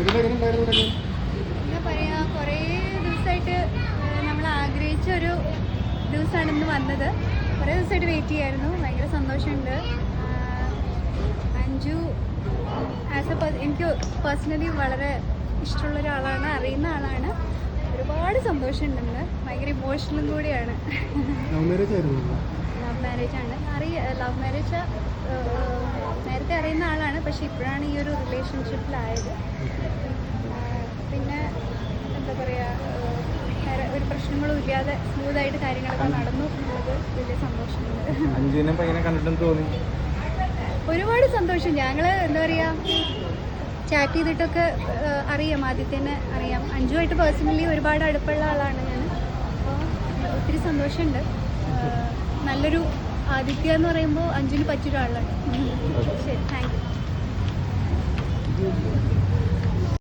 എന്താ പറയാ കുറേ ദിവസമായിട്ട് നമ്മൾ ആഗ്രഹിച്ച ഒരു ദിവസമാണ് ഇന്ന് വന്നത്. കുറേ ദിവസമായിട്ട് വെയിറ്റ് ചെയ്യായിരുന്നു. ഭയങ്കര സന്തോഷമുണ്ട്. അഞ്ജു ആസ് എ എനിക്ക് പേഴ്സണലി വളരെ ഇഷ്ടമുള്ള ഒരാളാണ് അറിയുന്ന ആളാണ്. ഒരുപാട് സന്തോഷമുണ്ടെന്ന് ഭയങ്കര ഇമോഷണലും കൂടിയാണ്. ലവ് മാരേജ് ആണ്. അറിയ ലവ് മാരേജ് പക്ഷെ ഇപ്പോഴാണ് ഈ ഒരു റിലേഷൻഷിപ്പിലായത് പിന്നെ എന്താ പറയുക വേറെ ഒരു പ്രശ്നങ്ങളും ഇല്ലാതെ സ്മൂത്തായിട്ട് കാര്യങ്ങളൊക്കെ നടന്നു എന്നുള്ളത് വലിയ സന്തോഷമുണ്ട് ഒരുപാട് സന്തോഷം. ഞങ്ങൾ എന്താ പറയുക ചാറ്റ് ചെയ്തിട്ടൊക്കെ അറിയാം. ആദ്യത്തേനെ അറിയാം. അഞ്ചുമായിട്ട് പേഴ്സണലി ഒരുപാട് അടുപ്പുള്ള ആളാണ് ഞാൻ അപ്പോൾ ഒത്തിരി സന്തോഷമുണ്ട്. നല്ലൊരു ആദിത്യ എന്ന് പറയുമ്പോൾ അഞ്ചിന് പറ്റിയൊരാളാണ്. ശരി താങ്ക് യു for it.